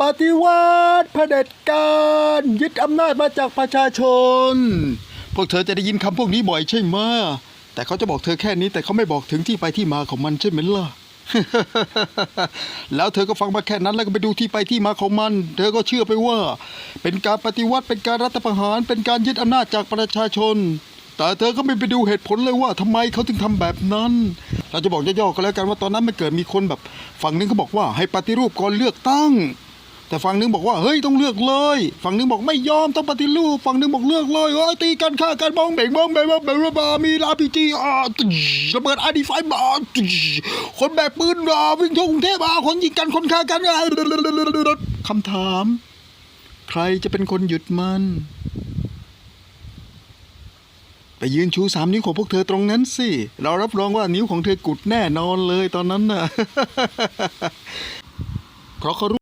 ปฏิวัติเผด็จการยึดอำนาจมาจากประชาชน พวกเธอจะได้ยินคำพวกนี้บ่อยใช่ไหมแต่เขาจะบอกเธอแค่นี้แต่เขาไม่บอกถึงที่ไปที่มาของมันใช่ไหมล่ะ แล้วเธอก็ฟังมาแค่นั้นแล้วก็ไปดูที่ไปที่มาของมัน เธอก็เชื่อไปว่า เป็นการปฏิวัติเป็นการรัฐประหาร เป็นการยึดอำนาจจากประชาชน แต่เธอก็ไม่ไปดูเหตุผลเลยว่าทำไมเขาถึงทำแบบนั้น เราจะบอกย่อๆก็แล้วกันว่าตอนนั้นมันเกิดมีคนแบบ ฝั่งนึงเขาบอกว่าให้ปฏิรูปก่อนเลือกตั้ง แต่ฝั่งหนึงบอกว่าเฮ้ยต้องเลือกเลย ฝั่งหนึงบอกไม่ยอมต้องปฏิรูปฝั่งหนึงบอกเลือกเลยเฮ้ยตีกันฆ่ากันมองเบ่งมองเบ่งมองเบ่งระบามีลาพีจีอ่าตึ๊ดระเบิดอาดีไฟบาตึ๊ดคนแบกปืนอ่าวิ่งทั่วกรุงเทพอ่าคนยิงกันคนฆ่ากันอ่าคำถาม ใครจะเป็นคนหยุดมัน ไปยืนชูสามนิ้วของพวกเธอตรงนั้นสิ เรารับรองว่านิ้วของเธอกุดแน่นอนเลยตอนนั้นน่ะเพราะเขารู้